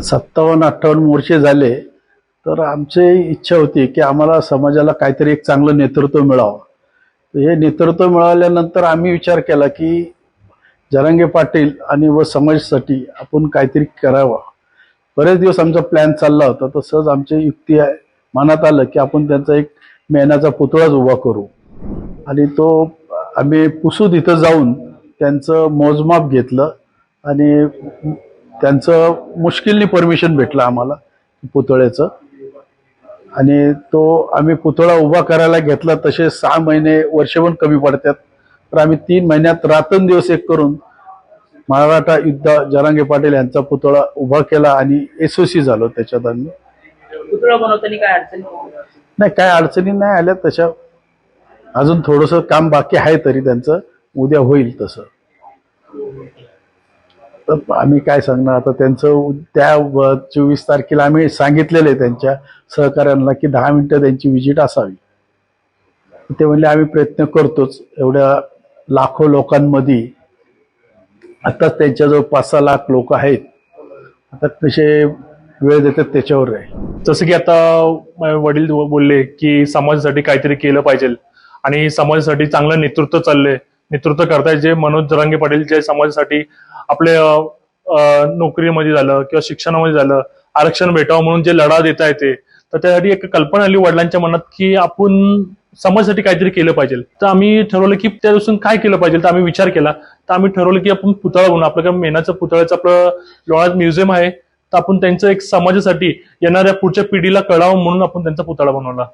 सत्तावन्न अठ्ठावन्न मोर्चे झाले तर आमची इच्छा होती की आम्हाला समाजाला काहीतरी एक चांगलं नेतृत्व मिळावं. हे नेतृत्व मिळाल्यानंतर आम्ही विचार केला की जरांगे पाटील आणि व समाजासाठी आपण काहीतरी करावं. बरेच दिवस आमचा प्लॅन चालला होता तसंच आमची युक्ती आहे मनात आलं की आपण त्यांचा एक मेहनाचा पुतळाच उभा करू. आणि तो आम्ही पुसूद इथं जाऊन त्यांचं मोजमाप घेतलं आणि त्यांचं मुश्किलनी परमिशन भेटलं आम्हाला पुतळ्याचं. आणि तो आम्ही पुतळा उभा करायला घेतला तसे सहा महिने वर्ष पण कमी पडतात. तर आम्ही तीन महिन्यात रात्रंदिवस एक करून मराठा युद्ध जरांगे पाटील यांचा पुतळा उभा केला आणि एसओसी झालो त्याच्यात आम्ही. पुतळा बनवताना काय अडचणी? नाही काय अडचणी नाही आल्या तशा अजून थोडंसं काम बाकी आहे तरी त्यांचं. उद्या होईल तसं. तर आम्ही काय सांगणार? आता त्यांचं त्या चोवीस तारखेला आम्ही सांगितलेलं आहे त्यांच्या सहकाऱ्यांना की दहा मिनिटं त्यांची विजिट असावी. ते म्हणले आम्ही प्रयत्न करतोच. एवढ्या लाखो लोकांमध्ये आत्ताच त्यांच्याजवळ पाच सहा लाख लोक आहेत. आता कसे वेळ देतात त्याच्यावर आहे. जसं की आता वडील बोलले की समाजासाठी काहीतरी केलं पाहिजे. आणि समाजासाठी चांगलं नेतृत्व चाललंय. नेतृत्व करताय जे मनोज जरांगे पाटील जे समाजासाठी आपले नोकरीमध्ये झालं किंवा शिक्षणामध्ये झालं आरक्षण भेटावं म्हणून जे लढा देता येते तर त्यासाठी एक कल्पना आली वडिलांच्या मनात की आपण समाजासाठी काहीतरी केलं पाहिजे. तर आम्ही ठरवलं की त्या दिवसून काय केलं पाहिजे तर आम्ही विचार केला. तर आम्ही ठरवलं की आपण पुतळा बनवू. आपल्याकडे मेनाचं पुतळ्याचं आपलं लोणात म्युझियम आहे तर आपण त्यांचं एक समाजासाठी येणाऱ्या पुढच्या पिढीला कळावं म्हणून आपण त्यांचा पुतळा बनवला.